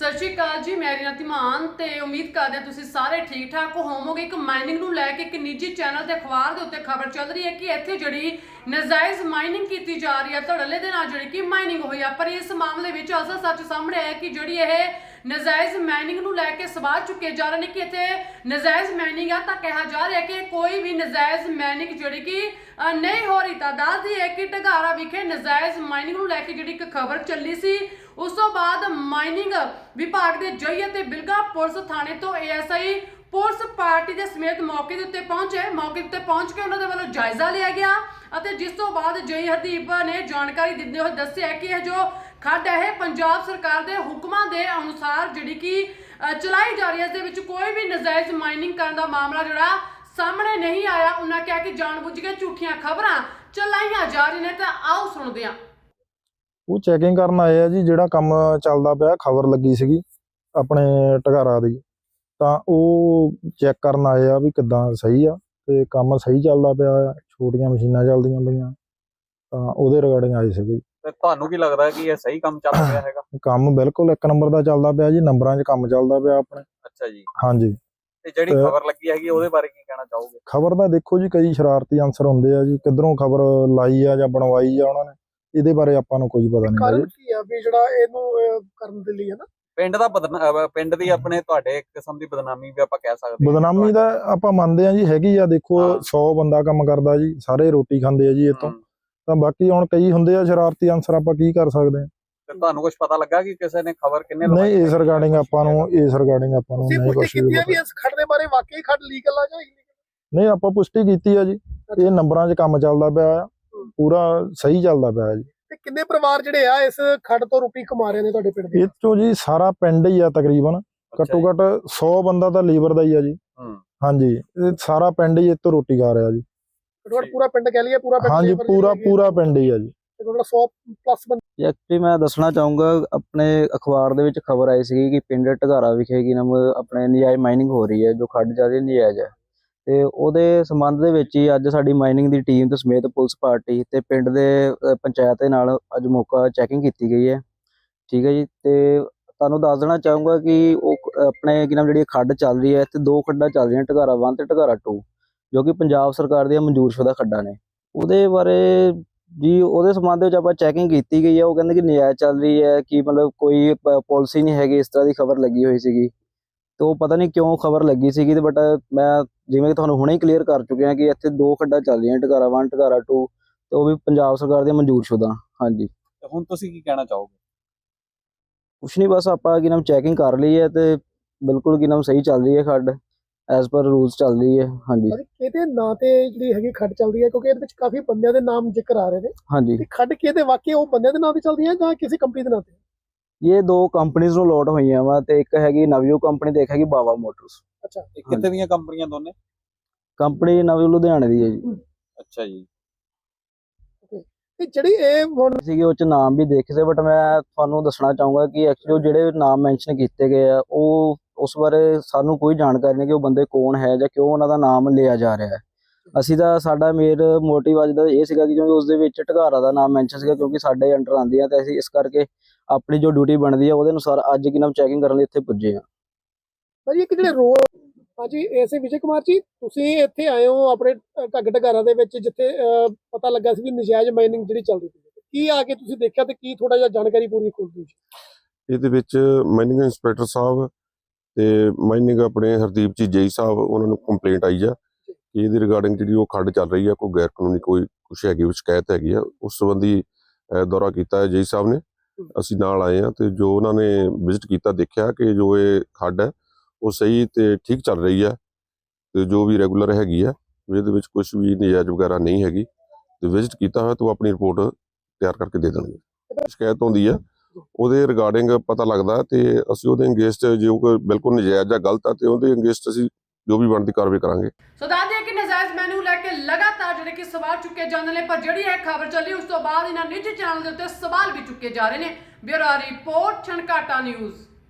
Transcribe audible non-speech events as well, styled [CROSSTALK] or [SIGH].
ਸਤਿ ਸ਼੍ਰੀ ਅਕਾਲ ਜੀ, ਮੈਂ ਰੀਨਾ ਧੀਮਾਨ ਤੇ ਉਮੀਦ ਕਰਦੇ ਹਾਂ ਤੁਸੀਂ ਸਾਰੇ ਠੀਕ ਠਾਕ ਹੋਵੋਗੇ। ਇੱਕ ਮਾਈਨਿੰਗ ਨੂੰ ਲੈ ਕੇ ਇੱਕ ਨਿੱਜੀ ਚੈਨਲ ਤੇ ਅਖਬਾਰ ਦੇ ਉੱਤੇ ਖਬਰ ਚੱਲ ਰਹੀ ਹੈ ਕਿ ਇੱਥੇ ਜਿਹੜੀ ਨਜਾਇਜ਼ ਮਾਈਨਿੰਗ ਕੀਤੀ ਜਾ ਰਹੀ ਹੈ, ਧੜਲੇ ਦੇ ਨਾਲ ਜਿਹੜੀ ਕਿ ਮਾਈਨਿੰਗ ਹੋਈ ਆ। ਪਰ ਇਸ ਮਾਮਲੇ ਵਿੱਚ ਅਸਲ ਸੱਚ ਸਾਹਮਣੇ ਆਇਆ ਕਿ ਜਿਹੜੀ ਇਹ ਨਜਾਇਜ਼ ਮਾਈਨਿੰਗ ਨੂੰ ਲੈ ਕੇ ਸਵਾਲ ਚੁੱਕੇ ਜਾ ਰਹੇ ਨੇ ਕਿ ਇੱਥੇ ਨਜਾਇਜ਼ ਮਾਈਨਿੰਗ ਆ, ਤਾਂ ਕਿਹਾ ਜਾ ਰਿਹਾ ਕਿ ਕੋਈ ਵੀ ਨਜਾਇਜ਼ ਮਾਈਨਿੰਗ ਜਿਹੜੀ ਕਿ ਨਹੀਂ ਹੋ ਰਹੀ, ਤਾਂ ਦੱਸਦੀ ਹੈ ਕਿ ਢਗਾਰਾ ਵਿਖੇ ਨਜਾਇਜ਼ ਮਾਈਨਿੰਗ ਨੂੰ ਲੈ ਕੇ ਜਿਹੜੀ ਇੱਕ ਖਬਰ ਚੱਲੀ ਸੀ, ਉਸ ਤੋਂ ਬਾਅਦ ਮਾਈਨਿੰਗ ਵਿਭਾਗ ਦੇ ਜਈ ਅਤੇ ਬਿਲਗਾ ਪੁਲਿਸ ਥਾਣੇ ਤੋਂ ਏਐਸਆਈ ਪੁਲਿਸ ਪਾਰਟੀ ਦੇ ਸਮੇਤ ਮੌਕੇ ਦੇ ਉੱਤੇ ਪਹੁੰਚੇ। ਮੌਕੇ ਉੱਤੇ ਪਹੁੰਚ ਕੇ ਉਹਨਾਂ ਦੇ ਵੱਲੋਂ ਜਾਇਜ਼ਾ ਲਿਆ ਗਿਆ ਅਤੇ ਜਿਸ ਤੋਂ ਬਾਅਦ ਜਈ ਹਰਦੀਪ ਨੇ ਜਾਣਕਾਰੀ ਦਿੰਦੇ ਹੋਏ ਦੱਸਿਆ ਕਿ ਇਹ ਜੋ ਖੱਡ ਇਹ ਪੰਜਾਬ ਸਰਕਾਰ ਦੇ ਹੁਕਮਾਂ ਦੇ ਅਨੁਸਾਰ ਜਿਹੜੀ ਕਿ ਚਲਾਈ ਜਾ ਰਹੀ ਹੈ, ਇਸ ਦੇ ਵਿੱਚ ਕੋਈ ਵੀ ਨਜਾਇਜ਼ ਮਾਈਨਿੰਗ ਕਰਨ ਦਾ ਮਾਮਲਾ ਜਿਹੜਾ ਸਾਹਮਣੇ ਨਹੀਂ ਆਇਆ, ਉਹਨਾਂ ਕਿਹਾ ਕਿ ਜਾਣਬੁੱਝ ਕੇ ਝੂਠੀਆਂ ਖਬਰਾਂ ਚਲਾਈਆਂ ਜਾ ਰਹੀਆਂ ਨੇ, ਤਾਂ ਆਓ ਸੁਣਦੇ ਹਾਂ। ਉਹ ਚੈਕਿੰਗ ਕਰਨ ਆਏ ਆ ਜੀ, ਜਿਹੜਾ ਕੰਮ ਚੱਲਦਾ ਪਿਆ, ਖਬਰ ਲੱਗੀ ਸੀਗੀ ਆਪਣੇ ਢਗਾਰਾ ਦੀ, ਤਾਂ ਉਹ ਚੈੱਕ ਕਰਨ ਆਏ ਆ ਵੀ ਕਿੱਦਾਂ ਸਹੀ ਆ ਤੇ ਕੰਮ ਸਹੀ ਚੱਲਦਾ ਪਿਆ ਆ, ਛੋਟੀਆਂ ਮਸ਼ੀਨਾਂ ਚੱਲਦੀਆਂ ਪਈਆਂ, ਤਾਂ ਉਹਦੇ ਰਿਗਾਰਡਿੰਗ ਆਏ ਸੀਗੇ ਤੇ ਤੁਹਾਨੂੰ ਕੀ ਲੱਗਦਾ ਹੈ ਕਿ ਇਹ ਸਹੀ ਕੰਮ ਚੱਲ ਰਿਹਾ ਹੈਗਾ? [COUGHS] ਕੰਮ ਬਿਲਕੁਲ ਇੱਕ ਨੰਬਰ ਦਾ ਚੱਲਦਾ ਪਿਆ ਜੀ ਨੰਬਰਾਂ 'ਚ ਕੰਮ ਚੱਲਦਾ ਪਿਆ ਆਪਣੇ। ਅੱਛਾ ਜੀ। ਹਾਂਜੀ। ਤੇ ਜਿਹੜੀ ਖਬਰ ਲੱਗੀ ਹੈਗੀ ਉਹਦੇ ਬਾਰੇ ਕੀ ਕਹਿਣਾ ਚਾਹੋਗੇ? ਖਬਰ ਦਾ ਦੇਖੋ ਜੀ ਕਈ ਸ਼ਰਾਰਤੀ ਅਨਸਰ ਹੁੰਦੇ ਆ ਜੀ ਕਿੱਧਰੋਂ ਖਬਰ ਲਾਈ ਆ ਜਾਂ ਬਣਵਾਈ ਆ ਉਹਨਾਂ ਨੇ ਇਹਦੇ ਬਾਰੇ ਆਪਾਂ ਨੂੰ ਕੋਈ ਪਤਾ ਨਹੀਂ ਕਾਰਨ ਜੀ। ਕੀ ਆ ਵੀ ਜਿਹੜਾ ਇਹਨੂੰ ਕਰਨ ਦੇ ਲਈ ਹੈ ਨਾ ਪਿੰਡ ਦਾ ਪਿੰਡ ਦੀ ਆਪਣੇ ਤੁਹਾਡੇ ਇੱਕ ਕਿਸਮ ਦੀ ਬਦਨਾਮੀ ਵੀ ਆਪਾਂ ਕਹਿ ਸਕਦੇ ਹਾਂ। ਬਦਨਾਮੀ ਦਾ ਆਪਾਂ ਮੰਨਦੇ ਆ ਜੀ ਹੈਗੀ ਆ ਦੇਖੋ ਹਾਂ। 100 ਬੰਦਾ ਕੰਮ ਕਰਦਾ ਜੀ ਸਾਰੇ ਰੋਟੀ ਖਾਂਦੇ ਆ ਜੀ ਇਹ ਤੋਂ ਬਾਕੀ ਹੁਣ ਕਈ ਹੁੰਦੇ ਆ ਸ਼ਰਾਰਤੀ ਅਨਸਰ ਆਪਾਂ ਕੀ ਕਰ ਸਕਦੇ ਆ। ਤੁਹਾਨੂੰ ਕੁਝ ਪਤਾ ਲੱਗਾ ਕਿ ਕਿਸੇ ਨੇ ਖਬਰ ਕਿੰਨੇ ਨਹੀਂ ਇਸ ਰਿਗਾਰਡਿੰਗ ਆਪਾਂ ਨੂੰ ਇਸ ਰਿਗਾਰਡਿੰਗ ਆਪਾਂ ਨੂੰ ਤੁਸੀਂ ਨਹੀਂ ਪੁਸ਼ਟੀ ਕੁਝ ਕੀਤੀ ਹੈ ਵੀ ਇਸ ਖੱਡ ਦੇ ਬਾਰੇ ਵਾਕਈ ਖੱਡ ਲੀਗਲ ਆ ਜਾਂ illegal? ਨਹੀਂ ਆਪਾਂ ਪੁਸ਼ਟੀ ਕੀਤੀ ਆ ਜੀ। ਇਹ ਨੰਬਰਾਂ 'ਚ ਕੰਮ ਚੱਲਦਾ ਪਿਆ ਆ। ਪੂਰਾ ਸਹੀ ਚੱਲਦਾ ਪਿਆ ਜੀ। ਤੇ ਕਿੰਨੇ ਪਰਿਵਾਰ ਜਿਹੜੇ ਆ ਇਸ ਖੱਡ ਤੋਂ ਰੋਟੀ ਕਮਾ ਰਹੇ ਨੇ ਤੁਹਾਡੇ ਪਿੰਡ ਦੇ? ਇਹ ਜੀ ਸਾਰਾ ਪਿੰਡ ਹੀ ਆ ਤਕਰੀਬਨ। ਘੱਟੋ। ਘੱਟ 100 ਬੰਦਾ ਤਾਂ ਲੀਵਰ ਦਾ ਹੀ ਆ ਜੀ। ਹੂੰ। ਹਾਂਜੀ ਇਹ ਸਾਰਾ ਪਿੰਡ ਹੀ ਇੱਥੋਂ ਰੋਟੀ ਖਾ ਰਿਹਾ ਜੀ। ਤੁਹਾਡਾ ਪੂਰਾ ਪਿੰਡ ਕਹਿ ਲਈਏ ਪੂਰਾ ਪਿੰਡ ਹਾਂਜੀ ਪੂਰਾ ਪੂਰਾ ਪਿੰਡ ਹੀ ਆ ਜੀ। ਤੇ ਤੁਹਾਡਾ 100 ਪਲੱਸ ਬੰਦੇ ਐਕਚੁਅਲੀ ਮੈਂ ਦੱਸਣਾ ਚਾਹੂੰਗਾ ਆਪਣੇ ਅਖਬਾਰ ਦੇ ਵਿੱਚ ਖਬਰ ਆਈ ਸੀ ਕਿ ਪਿੰਡ ਢਗਾਰਾ ਵਿਖੇ ਕੀ ਨਾਮ ਆਪਣੇ ਨਜਾਇਜ਼ ਮਾਈਨਿੰਗ ਹੋ ਰਹੀ ਹੈ ਜੋ ਖੱਡ ਜਾ ਰਹੀ ਹੈ ਨਜਾਇਜ਼ ਹੈ। ਤੇ ਉਹਦੇ ਸੰਬੰਧ ਦੇ ਵਿੱਚ ਹੀ ਅੱਜ ਸਾਡੀ ਮਾਈਨਿੰਗ ਦੀ ਟੀਮ ਤੇ ਸਮੇਤ ਪੁਲਿਸ ਪਾਰਟੀ ਤੇ ਪਿੰਡ ਦੇ ਪੰਚਾਇਤ ਦੇ ਨਾਲ ਅੱਜ ਮੌਕਾ ਚੈਕਿੰਗ ਕੀਤੀ ਗਈ ਹੈ। ਠੀਕ ਹੈ ਜੀ ਤੇ ਤੁਹਾਨੂੰ ਦੱਸ ਦੇਣਾ ਚਾਹੂੰਗਾ ਕਿ ਉਹ ਆਪਣੇ ਕੀ ਨਾਮ ਜਿਹੜੀ ਖੱਡ ਚੱਲ ਰਹੀ ਹੈ ਇੱਥੇ ਦੋ ਖੱਡਾਂ ਚੱਲ ਰਹੀਆਂ ਢਗਾਰਾ 1 ਤੇ ਢਗਾਰਾ 2 ਜੋ ਕਿ ਪੰਜਾਬ ਸਰਕਾਰ ਦੀਆਂ ਮਨਜ਼ੂਰਸ਼ੁਦਾ ਖੱਡਾਂ ਨੇ। ਉਹਦੇ ਬਾਰੇ ਜੀ ਉਹਦੇ ਸੰਬੰਧ ਵਿੱਚ ਆਪਾਂ ਚੈਕਿੰਗ ਕੀਤੀ ਗਈ ਹੈ। ਉਹ ਕਹਿੰਦੇ ਕਿ ਨਜਾਇਜ਼ ਚੱਲ ਰਹੀ ਹੈ ਕਿ ਮਤਲਬ ਕੋਈ ਪਾਲਿਸੀ ਨਹੀਂ ਹੈਗੀ ਇਸ ਤਰ੍ਹਾਂ ਦੀ ਖਬਰ ਲੱਗੀ ਹੋਈ ਸੀਗੀ। ਤੇ ਉਹ ਪਤਾ ਨਹੀਂ ਕਿਉਂ ਖਬਰ ਲੱਗੀ ਸੀਗੀ ਤੇ ਬਟ ਮੈਂ ਜਿਵੇਂ ਕਿ ਤੁਹਾਨੂੰ ਹੁਣੇ ਹੀ ਕਲੀਅਰ ਕਰ ਚੁੱਕਿਆ ਕਿ ਇੱਥੇ ਦੋ ਖੱਡਾਂ ਚੱਲ ਰਹੀਆਂ ਢਗਾਰਾ 1 ਢਗਾਰਾ 2 ਤੇ ਉਹ ਵੀ ਪੰਜਾਬ ਸਰਕਾਰ ਦੀਆਂ ਮਨਜ਼ੂਰਸ਼ੁਦਾ ਹਾਂਜੀ। ਤੇ ਹੁਣ ਤੁਸੀਂ ਕੀ ਕਹਿਣਾ ਚਾਹੋਗੇ? ਕੁਛ ਨਹੀਂ ਬਸ ਆਪਾਂ ਕੀ ਨਾਮ ਚੈਕਿੰਗ ਕਰ ਲਈ ਹੈ ਤੇ ਬਿਲਕੁਲ ਕੀ ਨਾਮ ਸਹੀ ਚੱਲ ਰਹੀ ਹੈ ਖੱਡ। ਐਸ ਪਰ ਰੂਲਸ ਚੱਲ ਰਹੀ ਹੈ ਹਾਂਜੀ। ਕਿਹਦੇ ਨਾਂ ਤੇ ਜਿਹੜੀ ਹੈਗੀ ਖੱਡ ਚੱਲਦੀ ਹੈ ਕਿਉਂਕਿ ਇਹਦੇ ਵਿੱਚ ਕਾਫੀ ਬੰਦਿਆਂ ਦੇ ਨਾਮ ਜ਼ਿਕਰ ਆ ਰਹੇ ਨੇ। ਹਾਂਜੀ। ਤੇ ਖੱਡ ਕਿਹਦੇ ਵਾਕਈ ਉਹ ਬੰਦਿਆਂ ਦੇ ਨਾਂ ਤੇ ਚੱਲਦੀ ਹੈ ਜਾਂ ਕਿਸੇ ਕੰਪਨੀ ਦੇ ਨਾਂ ਤੇ? ਇਹ ਦੋ ਕੰਪਨੀਆਂ ਨੂੰ ਲੋਟ ਹੋਈਆਂ ਵਾ ਤੇ ਇੱਕ ਹੈਗੀ ਨਵਯੂ ਕੰਪਨੀ ਤੇ ਇੱਕ ਹੈਗੀ ਬਾਵਾ ਮੋਟਰਸ। ਅੱਛਾ। ਇਹ ਕਿੱਥੇ ਦੀਆਂ ਕੰਪਨੀਆਂ ਦੋਨੇ? ਕੰਪਨੀ ਨਵਯੂ ਲੁਧਿਆਣੇ ਦੀ ਹੈ ਜੀ। ਅੱਛਾ ਜੀ। ਤੇ ਜਿਹੜੀ ਇਹ ਹੁਣ ਸੀਗੇ ਉਹ ਚ ਨਾਮ ਵੀ ਦੇਖੇ ਸੀ ਬਟ ਮੈਂ ਤੁਹਾਨੂੰ ਦੱਸਣਾ ਚਾਹੂੰਗਾ ਕਿ ਐਕਚੁਅਲੀ ਉਹ ਜਿਹੜੇ ਨਾਮ ਮੈਂਸ਼ਨ ਕੀਤੇ ਗਏ ਆ ਉਹ ਉਸ ਬਾਰੇ ਸਾਨੂੰ ਕੋਈ ਜਾਣਕਾਰੀ ਨਹੀਂ ਕਿ ਉਹ ਬੰਦੇ ਕੌਣ ਹੈ ਜਾਂ ਕਿਉਂ ਉਹਨਾਂ ਦਾ ਨਾਮ ਲਿਆ ਜਾ ਰਿਹਾ ਹੈ। ਅਸੀਂ ਤਾਂ ਸਾਡਾ ਮੇਰ ਮੋਟਿਵ ਅੱਜ ਦਾ ਇਹ ਸੀਗਾ ਕਿ ਕਿਉਂਕਿ ਉਸ ਦੇ ਵਿੱਚ ਢਗਾਰਾ ਦਾ ਨਾਮ ਮੈਂਸ਼ਨ ਸੀਗਾ ਕਿਉਂਕਿ ਸਾਡੇ ਅੰਡਰ ਆਉਂਦੀਆਂ ਤੇ ਅਸੀਂ ਇਸ ਕਰਕੇ ਆਪਣੀ ਜੋ ਡਿਊਟੀ ਬਣਦੀ ਹੈ ਉਹਦੇ ਅਨੁਸਾਰ ਅੱਜ ਕੀ ਨਾਮ ਚੈਕਿੰਗ ਕਰਨ ਲਈ ਇੱਥੇ ਪੁੱਜੇ ਆ ਭਾਜੀ ਇੱਕ ਜਿਹੜੇ ਰੋਲ ਹਾਂਜੀ ਐਸੇ ਵਿਜੇ ਕੁਮਾਰ ਜੀ ਤੁਸੀਂ ਇੱਥੇ ਆਏ ਹੋ ਆਪਣੇ ਢੱਗ ਢਗਾਰਾ ਦੇ ਵਿੱਚ ਜਿੱਥੇ ਪਤਾ ਲੱਗਾ ਸੀ ਵੀ ਨਜਾਇਜ਼ ਮਾਈਨਿੰਗ ਜਿਹੜੀ ਚੱਲਦੀ ਹੈ। ਕੀ ਆ ਕੇ ਤੁਸੀਂ ਦੇਖਿਆ ਤੇ ਕੀ ਥੋੜਾ ਜਿਹਾ ਜਾਣਕਾਰੀ ਪੂਰੀ ਖੋਲ ਦਿਓ ਜੀ ਇਹਦੇ ਵਿੱਚ ਮਾਈਨਿੰਗ ਇੰਸਪੈਕਟਰ ਸਾਹਿਬ ਤੇ ਮਾਈਨਿੰਗ ਆਪਣੇ ਹਰਦੀਪ ਜੀ ਜੇਈ ਸਾਹਿਬ ਉਹਨਾਂ ਨੂੰ ਕੰਪਲੇਂਟ ਆਈ ਆ ਕਿ ਇਹਦੀ ਰਿਗਾਰਡਿੰਗ ਜਿਹੜੀ ਉਹ ਖੱਡ ਚੱਲ ਰਹੀ ਆ ਕੋਈ ਗੈਰ ਕਾਨੂੰਨੀ ਕੋਈ ਕੁਛ ਹੈਗੀ ਉਹ ਸ਼ਿਕਾਇਤ ਹੈਗੀ ਆ ਉਸ ਸੰਬੰਧੀ ਦੌਰਾ ਕੀਤਾ ਹੈ ਜੇਈ ਸਾਹਿਬ ਨੇ। ਅਸੀਂ ਨਾਲ ਆਏ ਆ ਤੇ ਜੋ ਉਹਨਾਂ ਨੇ ਵਿਜ਼ਿਟ ਕੀਤਾ ਦੇਖਿਆ ਕਿ ਜੋ ਇਹ ਖੱਡ ਹੈ ਉਹ ਸਹੀ ਤੇ ਠੀਕ ਚੱਲ ਰਹੀ ਆ ਤੇ ਜੋ ਵੀ ਰੈਗੂਲਰ ਹੈਗੀ ਆ ਇਹਦੇ ਵਿੱਚ ਕੁਝ ਵੀ ਨਜਾਇਜ਼ ਵਗੈਰਾ ਨਹੀਂ ਹੈਗੀ। ਤੇ ਵਿਜ਼ਿਟ ਕੀਤਾ ਹੋਇਆ ਤਾਂ ਉਹ ਆਪਣੀ ਰਿਪੋਰਟ ਤਿਆਰ ਕਰਕੇ ਦੇ ਦੇਣਗੇ। ਸ਼ਿਕਾਇਤ ਹੁੰਦੀ ਆ ਉਹਦੇ ਰਿਗਾਰਡਿੰਗ ਪਤਾ ਲੱਗਦਾ ਤੇ ਅਸੀਂ ਉਹਦੇ ਅਗੇਂਸਟ ਜੋ ਕੋਈ ਬਿਲਕੁਲ ਨਜਾਇਜ਼ ਜਾਂ ਗਲਤ ਆ ਤੇ ਉਹਦੇ ਅਗੇਂਸਟ ਅਸੀਂ ਜੋ ਵੀ ਬਣਦੀ ਕਾਰਵਾਈ ਕਰਾਂਗੇ। ਸੋ ਦੱਸਦੇ ਕਿ ਨਜਾਇਜ਼ ਮੈਨੂ ਲੈ ਕੇ ਲਗਾਤਾਰ ਜਿਹੜੇ ਕਿ ਸਵਾਲ ਚੁੱਕੇ ਜਾਂਦੇ ਨੇ ਪਰ ਜਿਹੜੀ ਇਹ ਖਬਰ ਚੱਲੀ ਉਸ ਤੋਂ ਬਾਅਦ ਇਹਨਾਂ ਨਿੱਜੀ ਚੈਨਲ ਦੇ ਉੱਤੇ ਸਵਾਲ ਵੀ ਚੁੱਕੇ ਜਾ ਰਹੇ ਨੇ। Bureau report, Chhankata news.